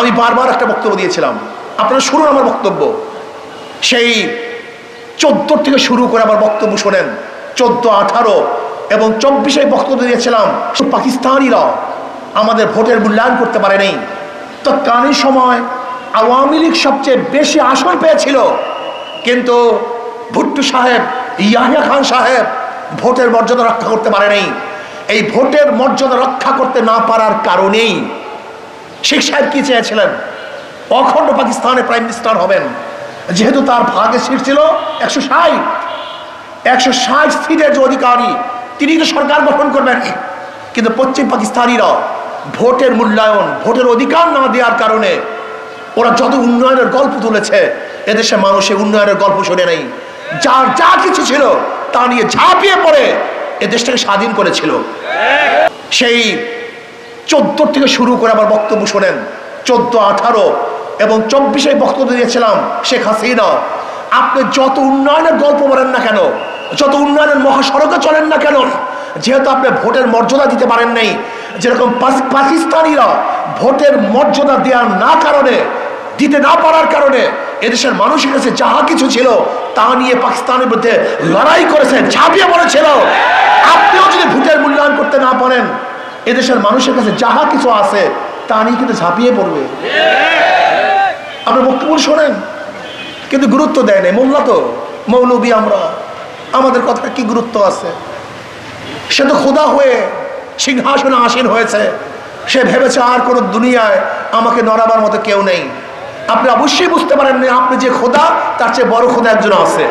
আমি বারবার একটা বক্তব্য দিয়েছিলাম। আপনারা শুনুন আমার বক্তব্য। সেই চোদ্দ থেকে শুরু করে আমার বক্তব্য শোনেন। চোদ্দ, আঠারো এবং চব্বিশে বক্তব্য দিয়েছিলাম পাকিস্তানিরা আমাদের ভোটের মূল্যায়ন করতে পারেনি তৎকালীন সময় আওয়ামী লীগ সবচেয়ে বেশি আসন পেয়েছিল। কিন্তু ভুট্টু সাহেব, ইয়াহিয়া খান সাহেব ভোটের মর্যাদা রক্ষা করতে পারেনি। এই ভোটের মর্যাদা রক্ষা করতে না পারার কারণেই শেখ সাহেব কি চেয়েছিলেন? অখণ্ড পাকিস্তানের প্রাইম মিনিস্টার হবেন। যেহেতু তার ভাগে সিট ছিল একশো ষাট। একশো ষাট সিটের যে অধিকারী, তিনি তো সরকার গঠন করবেন। কিন্তু পশ্চিম পাকিস্তানিরা ভোটের মূল্যায়ন, ভোটের অধিকার না দেওয়ার কারণে ওরা যত উন্নয়নের গল্প তুলেছে, এদেশে মানুষে উন্নয়নের গল্প শুনে নেই। যার যা কিছু ছিল, তা নিয়ে ঝাঁপিয়ে পড়ে এ দেশটাকে স্বাধীন করেছিল। সেই চোদ্দ থেকে শুরু করে আমার বক্তব্য শোনেন। চোদ্দ, আঠারো এবং চব্বিশে বক্তব্য দিয়েছিলাম শেখ হাসিনা। আপনি যত উন্নয়নের গল্প বলেন না কেন, যত উন্নয়নের মহাসড়কে চলেন না কেন, যেহেতু আপনি ভোটের মর্যাদা দিতে পারেন নাই, যেরকম পাকিস্তানিরা ভোটের মর্যাদা দেওয়ার না কারণে, দিতে না পারার কারণে এদেশের মানুষের কাছে যাহা কিছু ছিল তা নিয়ে পাকিস্তানের বিরুদ্ধে লড়াই করেছে, ঝাঁপিয়ে পড়েছিল। আপনিও যদি ভোটের মূল্যায়ন করতে না পারেন এদেশের মানুষের কাছে যাহা কিছু আছে, তা নিয়ে কিন্তু ঝাঁপিয়ে পড়বে। আপনার বক্তব্য শোনেন, কিন্তু গুরুত্ব দেয় নাই। মোল্লা তো, মৌলবী আমরা। আমাদের কথা কি গুরুত্ব আছে? সে তো খোদা হয়ে সিংহাসনে আসীন হয়েছে। সে ভেবেছে আর কোনো দুনিয়ায় আমাকে নড়াবার মতো কেউ নেই। আপনি অবশ্যই বুঝতে পারেন আপনি যে খোদা তার চেয়ে বড় খোদা একজন আছে।